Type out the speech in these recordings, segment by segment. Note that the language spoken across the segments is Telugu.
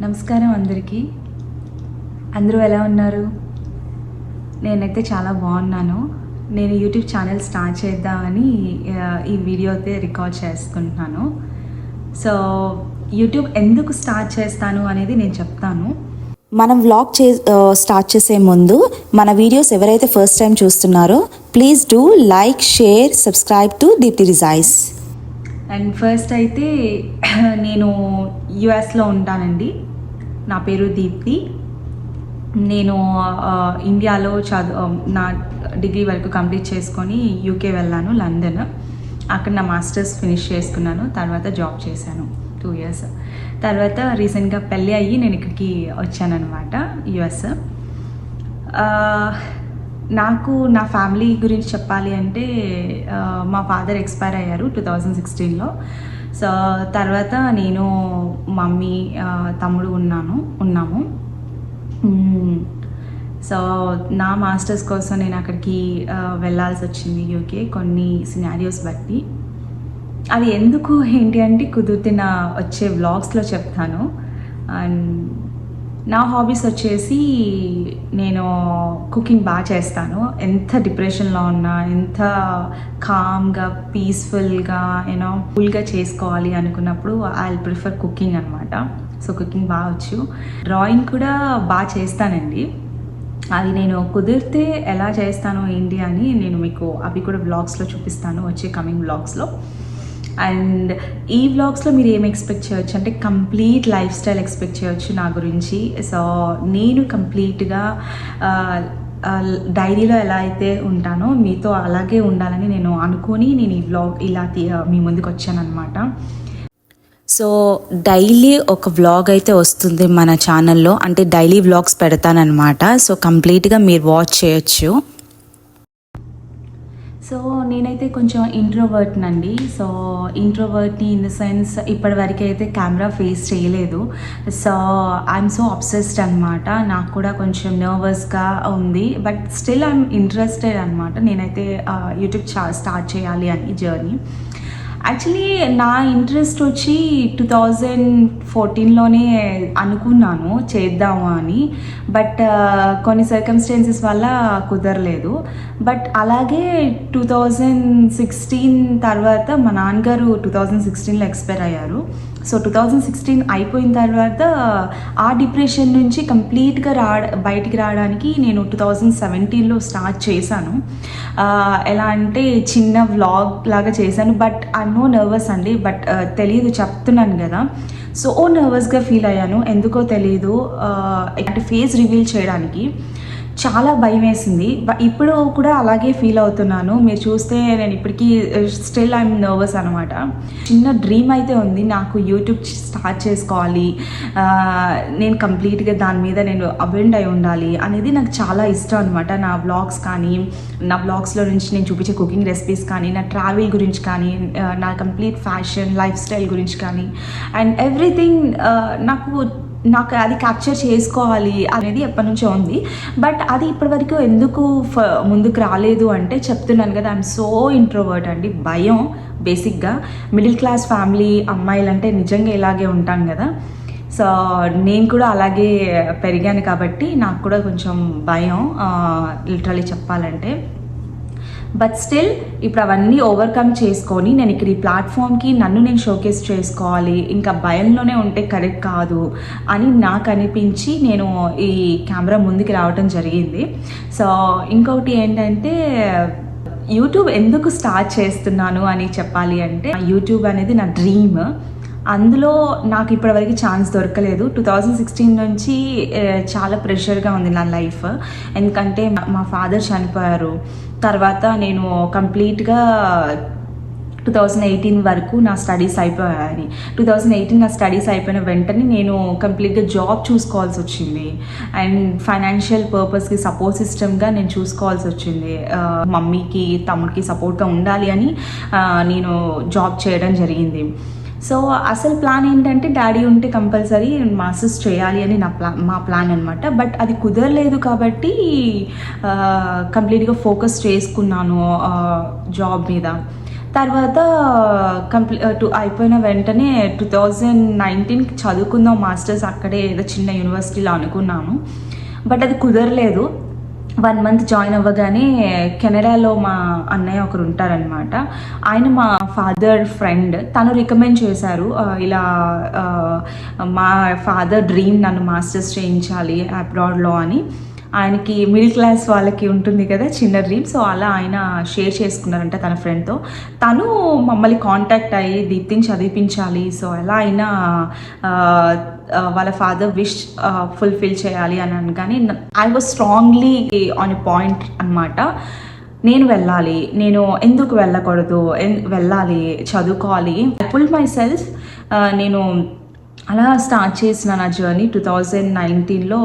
నమస్కారం అందరికీ. అందరూ ఎలా ఉన్నారు? నేనైతే చాలా బాగున్నాను. నేను యూట్యూబ్ ఛానల్ స్టార్ట్ చేద్దామని ఈ వీడియో అయితే రికార్డ్ చేసుకుంటున్నాను. సో యూట్యూబ్ ఎందుకు స్టార్ట్ చేస్తాను అనేది నేను చెప్తాను. మనం వ్లాగ్ చే స్టార్ట్ చేసే ముందు మన వీడియోస్ ఎవరైతే ఫస్ట్ టైం చూస్తున్నారో please do like share subscribe to Deepthi రిజైస్ and first అయితే నేను యుఎస్లో ఉంటానండి. నా పేరు దీప్తి. నేను ఇండియాలో చదువు నా డిగ్రీ వరకు కంప్లీట్ చేసుకొని యూకే వెళ్ళాను లండన్. అక్కడ నా మాస్టర్స్ ఫినిష్ చేసుకున్నాను తర్వాత జాబ్ చేశాను టూ ఇయర్స్. తర్వాత రీసెంట్గా పెళ్ళి అయ్యి నేను ఇక్కడికి వచ్చానమాట యుఎస్. నాకు నా ఫ్యామిలీ గురించి చెప్పాలి అంటే మా ఫాదర్ ఎక్స్పైర్ అయ్యారు టూ థౌజండ్ సిక్స్టీన్లో. సో తర్వాత నేను మమ్మీ తమ్ముడు ఉన్నాను ఉన్నాము. సో నా మాస్టర్స్ కోసం నేను అక్కడికి వెళ్ళాల్సి వచ్చింది యూకే కొన్ని సినారియోస్ బట్టి. అది ఎందుకు ఏంటి అంటే కుదిరిన వచ్చే వ్లాగ్స్లో చెప్తాను. అండ్ నా హాబీస్ వచ్చేసి నేను కుకింగ్ బాగా చేస్తాను. ఎంత డిప్రెషన్లో ఉన్నా ఎంత కామ్గా పీస్ఫుల్గా యూనో ఫుల్గా చేసుకోవాలి అనుకున్నప్పుడు ఐ ప్రిఫర్ కుకింగ్ అనమాట సో కుకింగ్ బాగా వచ్చు. డ్రాయింగ్ కూడా బాగా చేస్తానండి. అది నేను కుదిరితే ఎలా చేస్తాను ఏంటి అని నేను మీకు అవి కూడా బ్లాగ్స్లో చూపిస్తాను వచ్చే కమింగ్ బ్లాగ్స్లో అండ్ ఈ వ్లాగ్స్లో మీరు ఏం ఎక్స్పెక్ట్ చేయొచ్చు? అంటే కంప్లీట్ లైఫ్ స్టైల్ ఎక్స్పెక్ట్ చేయొచ్చు నా గురించి. సో నేను కంప్లీట్గా డైరీలో ఎలా అయితే ఉంటానో మీతో అలాగే ఉండాలని నేను అనుకొని నేను ఈ వ్లాగ్ ఇలా తీ- మీ ముందుకు వచ్చానమాట సో డైలీ ఒక వ్లాగ్ అయితే వస్తుంది మన ఛానల్లో. అంటే డైలీ వ్లాగ్స్ పెడతానమాట సో కంప్లీట్గా మీరు వాచ్ చేయొచ్చు. సో నేనైతే కొంచెం ఇంట్రోవర్ట్ అండి సో ఇంట్రోవర్ట్ని ఇన్ ద సెన్స్ ఇప్పటి అయితే కెమెరా ఫేస్ చేయలేదు. సో ఐఎమ్ సో అబ్సెస్డ్ అనమాట నాకు కూడా కొంచెం నర్వస్గా ఉంది. బట్ స్టిల్ ఐఎమ్ ఇంట్రెస్టెడ్ అనమాట నేనైతే uh, యూట్యూబ్ స్టార్ట్ చేయాలి అని జర్నీ యాక్చువల్లీ నా ఇంట్రెస్ట్ వచ్చి టూ థౌజండ్ ఫోర్టీన్లోనే అనుకున్నాను చేద్దాము అని. బట్ uh, కొన్ని సర్కమ్స్టెన్సెస్ వల్ల కుదరలేదు. బట్ అలాగే టూ థౌజండ్ సిక్స్టీన్ తర్వాత మా నాన్నగారు టూ థౌజండ్ సిక్స్టీన్లో ఎక్స్పైర్ అయ్యారు. సో టూ థౌజండ్ సిక్స్టీన్ అయిపోయిన తర్వాత ఆ డిప్రెషన్ నుంచి కంప్లీట్గా రా బయటికి రావడానికి నేను టూ థౌజండ్ సెవెంటీన్లో స్టార్ట్ చేశాను. ఎలా అంటే చిన్న వ్లాగ్ లాగా చేశాను. బట్ ఐ నో నర్వస్ అండి. బట్ తెలియదు చెప్తున్నాను కదా. సో ఓ నర్వస్గా ఫీల్ అయ్యాను. ఎందుకో తెలియదు అంటే ఫేస్ రివీల్ చేయడానికి. చాలా భయం వేసింది ఇప్పుడు కూడా అలాగే ఫీల్ అవుతున్నాను. మీరు చూస్తే నేను ఇప్పటికీ స్టిల్ ఐఎమ్ నర్వస్ అనమాట. చిన్న డ్రీమ్ అయితే ఉంది. నాకు యూట్యూబ్ స్టార్ట్ చేసుకోవాలి. నేను కంప్లీట్గా దాని మీద నేను అబెండ్ అయి ఉండాలి అనేది నాకు చాలా ఇష్టం అనమాట. నా బ్లాగ్స్ కానీ నా బ్లాగ్స్లో నుంచి నేను చూపించే కుకింగ్ రెసిపీస్ కానీ నా ట్రావెల్ గురించి కానీ నా కంప్లీట్ ఫ్యాషన్ లైఫ్ స్టైల్ గురించి కానీ అండ్ ఎవ్రీథింగ్ నాకు నాకు అది క్యాప్చర్ చేసుకోవాలి అనేది ఎప్పటి నుంచో ఉంది. బట్ అది ఇప్పటివరకు ఎందుకు ఫ- ముందుకు రాలేదు అంటే చెప్తున్నాను కదా ఐఎమ్ సో ఇంట్రోవర్ట్ అండి. భయం బేసిక్గా మిడిల్ క్లాస్ ఫ్యామిలీ అమ్మాయిలు అంటే నిజంగా ఇలాగే ఉంటాను కదా. సో నేను కూడా అలాగే పెరిగాను కాబట్టి నాకు కూడా కొంచెం భయం లిటరలీ చెప్పాలంటే. బట్ స్టిల్ ఇప్పుడు అవన్నీ ఓవర్కమ్ చేసుకొని నేను ఇక్కడ ఈ ప్లాట్ఫామ్కి నన్ను నేను షోకేస్ చేసుకోవాలి. ఇంకా భయంలోనే ఉంటే కరెక్ట్ కాదు అని నాకు అనిపించి నేను ఈ కెమెరా ముందుకు రావడం జరిగింది. సో ఇంకొకటి ఏంటంటే యూట్యూబ్ ఎందుకు స్టార్ట్ చేస్తున్నాను అని చెప్పాలి అంటే యూట్యూబ్ అనేది నా డ్రీమ్ అందులో నాకు ఇప్పటివరకు ఛాన్స్ దొరకలేదు. టూ థౌజండ్ సిక్స్టీన్ నుంచి చాలా ప్రెషర్గా ఉంది నా లైఫ్ ఎందుకంటే మా- ఫాదర్ చనిపోయారు. తర్వాత నేను కంప్లీట్గా టూ థౌజండ్ ఎయిటీన్ వరకు నా స్టడీస్ అయిపోయాయని. టూ థౌజండ్ ఎయిటీన్ నా స్టడీస్ అయిపోయిన వెంటనే నేను కంప్లీట్గా జాబ్ చూసుకోవాల్సి వచ్చింది. అండ్ ఫైనాన్షియల్ పర్పస్కి సపోర్ట్ సిస్టమ్గా నేను చూసుకోవాల్సి వచ్చింది. మమ్మీకి తమ్ముడికి సపోర్ట్గా ఉండాలి అని నేను జాబ్ చేయడం జరిగింది. సో అసలు ప్లాన్ ఏంటంటే డాడీ ఉంటే కంపల్సరీ మాస్టర్స్ చేయాలి అని నా ప్లా మా ప్లాన్ అనమాట బట్ అది కుదరలేదు కాబట్టి కంప్లీట్గా ఫోకస్ చేసుకున్నాను జాబ్ మీద. తర్వాత కంప్లీ టూ అయిపోయిన వెంటనే టూ థౌజండ్ నైన్టీన్కి చదువుకుందాం మాస్టర్స్ అక్కడే ఏదో చిన్న యూనివర్సిటీలో అనుకున్నాను. బట్ అది కుదరలేదు. వన్ మంత్ జాయిన్ అవ్వగానే కెనడాలో మా అన్నయ్య ఒకరు ఉంటారనమాట ఆయన మా ఫాదర్ ఫ్రెండ్. తను రికమెండ్ చేశారు ఇలా మా ఫాదర్ డ్రీమ్ నన్ను మాస్టర్స్ చేయించాలి అబ్రాడ్లో అని. ఆయనకి మిడిల్ క్లాస్ వాళ్ళకి ఉంటుంది కదా చిన్న డ్రీమ్ సో అలా ఆయన షేర్ చేసుకున్నారంట తన ఫ్రెండ్తో. తను మమ్మల్ని కాంటాక్ట్ అయ్యి దీప్తిని చదివించాలి సో ఎలా అయినా Uh, వాళ్ళ ఫాదర్ విష్ ఫుల్ఫిల్ చేయాలి అని కానీ I was strongly on a point అనమాట నేను వెళ్ళాలి నేను ఎందుకు వెళ్ళకూడదు ఎన్- వెళ్ళాలి చదువుకోవాలి. ఐ పుల్ మై సెల్ఫ్ నేను అలా స్టార్ట్ చేసిన నా జర్నీ టూ థౌజండ్ నైన్టీన్లో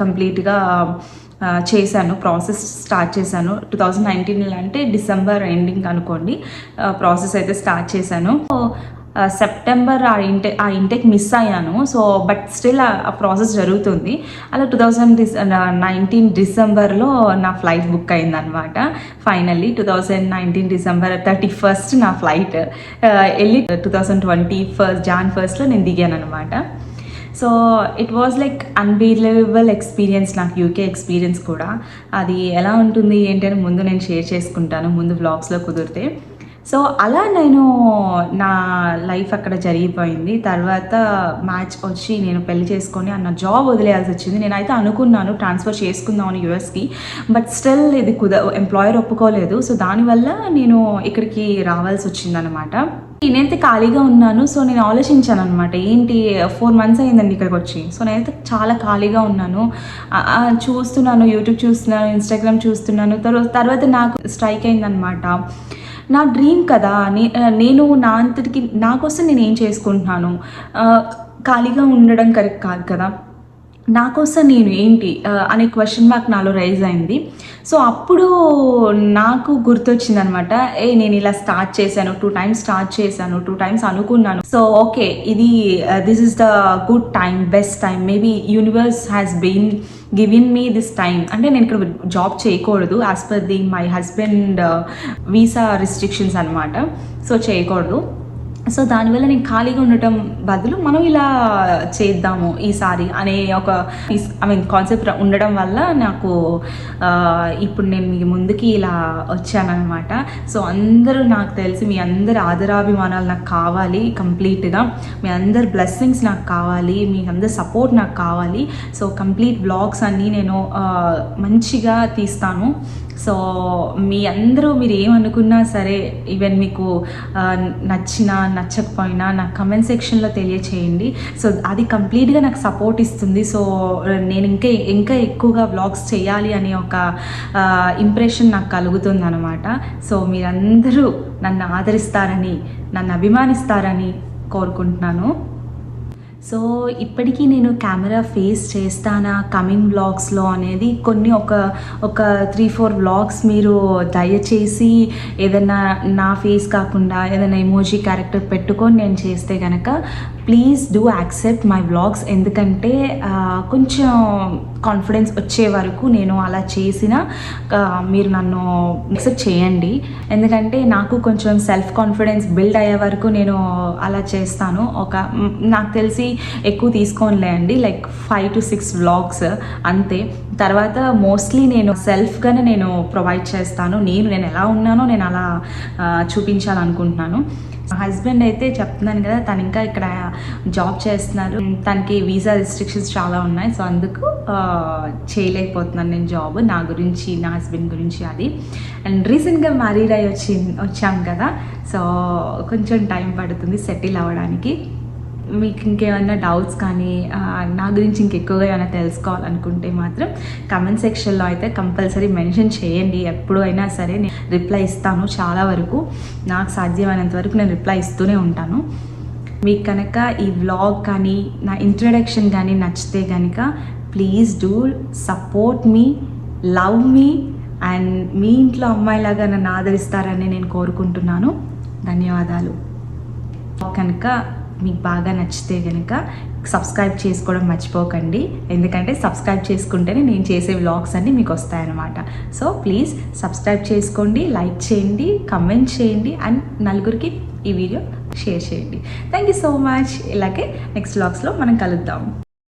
కంప్లీట్గా చేశాను. ప్రాసెస్ స్టార్ట్ చేశాను. టూ థౌజండ్ నైన్టీన్లో అంటే డిసెంబర్ ఎండింగ్ అనుకోండి uh, ప్రాసెస్ అయితే స్టార్ట్ చేశాను. సెప్టెంబర్ ఆ ఇంటే ఆ ఇంటెక్ మిస్ అయ్యాను. సో బట్ స్టిల్ ఆ ప్రాసెస్ జరుగుతుంది. అలా టూ థౌజండ్ డిస్ నైన్టీన్ డిసెంబర్లో నా ఫ్లైట్ బుక్ అయిందనమాట finally two thousand nineteen December thirty first నా ఫ్లైట్ వెళ్ళి two thousand twenty first Jan ఫస్ట్లో నేను దిగాను అనమాట so it was like unbelievable experience నాకు యూకే ఎక్స్పీరియన్స్ కూడా. అది ఎలా ఉంటుంది ఏంటి అని ముందు నేను షేర్ చేసుకుంటాను ముందు వ్లాగ్స్లో కుదిరితే. సో అలా నేను నా లైఫ్ అక్కడ జరిగిపోయింది. తర్వాత మ్యాచ్ వచ్చి నేను పెళ్ళి చేసుకొని అన్న జాబ్ వదిలేయాల్సి వచ్చింది. నేనైతే అనుకున్నాను ట్రాన్స్ఫర్ చేసుకుందామని యూఎస్కి బట్ స్టిల్ ఇది కుద ఎంప్లాయర్ ఒప్పుకోలేదు. సో దానివల్ల నేను ఇక్కడికి రావాల్సి వచ్చిందనమాట నేనైతే ఖాళీగా ఉన్నాను. సో నేను ఆలోచించాను అనమాట ఏంటి ఫోర్ మంత్స్ అయిందండి ఇక్కడికి వచ్చి. సో నేనైతే చాలా ఖాళీగా ఉన్నాను. చూస్తున్నాను యూట్యూబ్ చూస్తున్నాను ఇన్స్టాగ్రామ్ చూస్తున్నాను. తర్వాత నాకు స్ట్రైక్ అయిందనమాట నా డ్రీమ్ కదా నేను నా అంతటికి నా కోసం నేను ఏం చేసుకుంటున్నాను? ఖాళీగా ఉండడం కరెక్ట్ కాదు కదా. నా కోసం నేను ఏంటి అనే క్వశ్చన్ మార్క్ నాలో రైజ్ అయింది. సో అప్పుడు నాకు గుర్తొచ్చింది అనమాట ఏ నేను ఇలా స్టార్ట్ చేశాను టూ టైమ్స్ స్టార్ట్ చేశాను టూ టైమ్స్ అనుకున్నాను. సో ఓకే ఇది this is the good time best time maybe universe has been given me this time అంటే నేను ఇక్కడ జాబ్ చేయకూడదు as per the my husband visa restrictions అనమాట. సో చేయకూడదు. సో దానివల్ల నేను ఖాళీగా ఉండటం బదులు మనం ఇలా చేద్దాము ఈసారి అనే ఒక ఐ మీన్ కాన్సెప్ట్ ఉండడం వల్ల నాకు ఇప్పుడు నేను మీ ముందుకి ఇలా వచ్చానమాట సో అందరూ నాకు తెలిసి మీ అందరి ఆదరాభిమానాలు నాకు కావాలి కంప్లీట్గా. మీ అందరి బ్లెస్సింగ్స్ నాకు కావాలి మీ అందరి సపోర్ట్ నాకు కావాలి. సో కంప్లీట్ బ్లాగ్స్ అన్నీ నేను మంచిగా తీస్తాను. సో మీ అందరూ మీరు ఏమనుకున్నా సరే ఈవెన్ మీకు నచ్చిన నచ్చినా నచ్చకపోయినా నా కమెంట్ సెక్షన్లో తెలియచేయండి. సో అది కంప్లీట్గా నాకు సపోర్ట్ ఇస్తుంది. సో నేను ఇంకా ఇంకా ఎక్కువగా వ్లాగ్స్ చేయాలి అనే ఒక ఇంప్రెషన్ నాకు కలుగుతుంది అనమాట సో మీరందరూ నన్ను ఆదరిస్తారని నన్ను అభిమానిస్తారని కోరుకుంటున్నాను. సో ఇప్పటికీ నేను కెమెరా ఫేస్ చేస్తానా కమింగ్ వ్లాగ్స్లో అనేది కొన్ని ఒక ఒక త్రీ ఫోర్ వ్లాగ్స్ మీరు దయచేసి ఏదైనా నా ఫేస్ కాకుండా ఏదైనా ఎమోజీ క్యారెక్టర్ పెట్టుకొని నేను చేస్తే కనుక please do accept my vlogs ఎందుకంటే కొంచెం కాన్ఫిడెన్స్ వచ్చే వరకు నేను అలా చేసిన మీరు నన్ను యాక్సెప్ట్ చేయండి. ఎందుకంటే నాకు కొంచెం సెల్ఫ్ కాన్ఫిడెన్స్ బిల్డ్ అయ్యే వరకు నేను అలా చేస్తాను. ఒక నాకు తెలిసి ఎక్కువ తీసుకోనిలే అండి like five to six vlogs అంతే. తర్వాత మోస్ట్లీ నేను సెల్ఫ్గానే నేను ప్రొవైడ్ చేస్తాను. నేను నేను ఎలా ఉన్నానో నేను అలా చూపించాలనుకుంటున్నాను. హస్బెండ్ అయితే చెప్తున్నాను కదా తను ఇంకా ఇక్కడ జాబ్ చేస్తున్నారు. తనకి వీసా రిస్ట్రిక్షన్స్ చాలా ఉన్నాయి సో అందుకు చేయలేకపోతున్నాను నేను జాబ్. నా గురించి నా హస్బెండ్ గురించి అది. అండ్ రీసెంట్గా మ్యారీడ్ అయ్యి వచ్చి వచ్చాం కదా సో కొంచెం టైం పడుతుంది సెటిల్ అవ్వడానికి. మీకు ఇంకేమైనా డౌట్స్ కానీ నా గురించి ఇంకెక్కువగా ఏమైనా తెలుసుకోవాలనుకుంటే మాత్రం కమెంట్ సెక్షన్లో అయితే కంపల్సరీ మెన్షన్ చేయండి. ఎప్పుడు అయినా సరే నేను రిప్లై ఇస్తాను. చాలా వరకు నాకు సాధ్యమైనంత వరకు నేను రిప్లై ఇస్తూనే ఉంటాను. మీకు కనుక ఈ వ్లాగ్ కానీ నా ఇంట్రడక్షన్ కానీ నచ్చితే కనుక please do support me love me and me ఇంట్లో అమ్మాయిలాగా నన్ను ఆదరిస్తారని నేను కోరుకుంటున్నాను. ధన్యవాదాలు. కనుక మీకు బాగా నచ్చితే కనుక సబ్స్క్రైబ్ చేసుకోవడం మర్చిపోకండి. ఎందుకంటే సబ్స్క్రైబ్ చేసుకుంటేనే నేను చేసే వ్లాగ్స్ అన్నీ మీకు వస్తాయన్నమాట. సో ప్లీజ్ సబ్స్క్రైబ్ చేసుకోండి లైక్ చేయండి కమెంట్ చేయండి అండ్ నలుగురికి ఈ వీడియో షేర్ చేయండి. థ్యాంక్ యూ సో మచ్ ఇలాగే నెక్స్ట్ వ్లాగ్స్లో మనం కలుద్దాం.